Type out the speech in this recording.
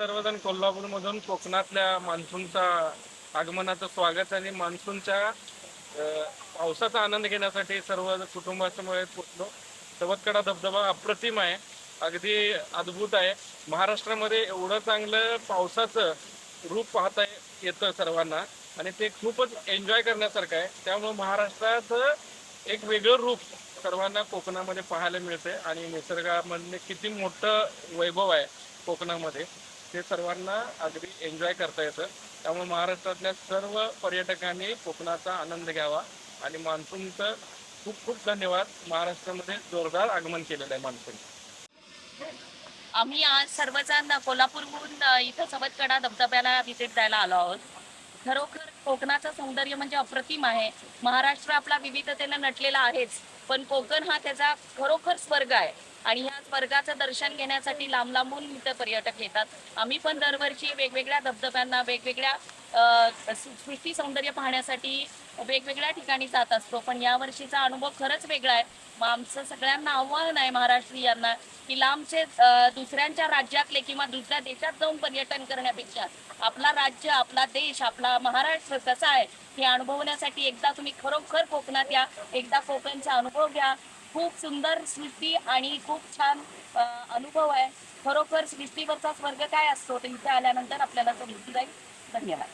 सर्वजण कोल्हापूरमधून कोकणातल्या मान्सूनचा आगमनाचं स्वागत आणि मान्सूनच्या पावसाचा आनंद घेण्यासाठी सर्व कुटुंबासमोर पोचलो सवतकडा धबधबा अप्रतिम आहे. अगदी अद्भुत आहे. महाराष्ट्रामध्ये एवढं चांगलं पावसाचं रूप पाहता येतं सर्वांना आणि ते खूपच एन्जॉय करण्यासारखं आहे. त्यामुळे महाराष्ट्रात एक वेगळं रूप सर्वांना कोकणामध्ये पाहायला मिळते आणि निसर्गामधले किती मोठं वैभव आहे कोकणामध्ये. ते सर्वांना अगदी एन्जॉय करता येतं. त्यामुळे महाराष्ट्रातल्या सर्व पर्यटकांनी कोकणाचा आनंद घ्यावा आणि मान्सूनचं खूप खूप धन्यवाद. महाराष्ट्रामध्ये जोरदार आगमन केलेलं आहे मान्सून. आम्ही आज सर्वजण कोल्हापूरहून इथं सवतकडा धबधब्याला व्हिजिट द्यायला आलो आहोत. खरोखर कोकणाचं सौंदर्य म्हणजे अप्रतिम आहे. महाराष्ट्र आपला विविधतेनं नटलेला आहेच. पण कोकण हा त्याचा खरोखर स्वर्ग आहे. आणि ह्या स्वर्गाचं दर्शन घेण्यासाठी लांब लांबून इथं पर्यटक येतात. आम्ही पण दरवर्षी वेगवेगळ्या धबधब्यांना वेगवेगळ्या सृष्टी सौंदर्य पाहण्यासाठी वेगवेगळ्या ठिकाणी जात असतो. पण या वर्षीचा अनुभव खरंच वेगळा आहे. मग आमचं सगळ्यांना आव्हान आहे महाराष्ट्रीयांना की लांबचे दुसऱ्यांच्या राज्यातले किंवा दुसऱ्या देशात जाऊन पर्यटन करण्यापेक्षा आपला राज्य आपला देश आपला महाराष्ट्र कसा आहे हे अनुभवण्यासाठी एकदा तुम्ही खरोखर कोकणात या एकदा कोकणचा अनुभव घ्या. खूप सुंदर सृष्टी आणि खूप छान अनुभव आहे. खरोखर सृष्टीवरचा स्वर्ग काय असतो? ते इथे आल्यानंतर आपल्याला समजून जाईल. धन्यवाद.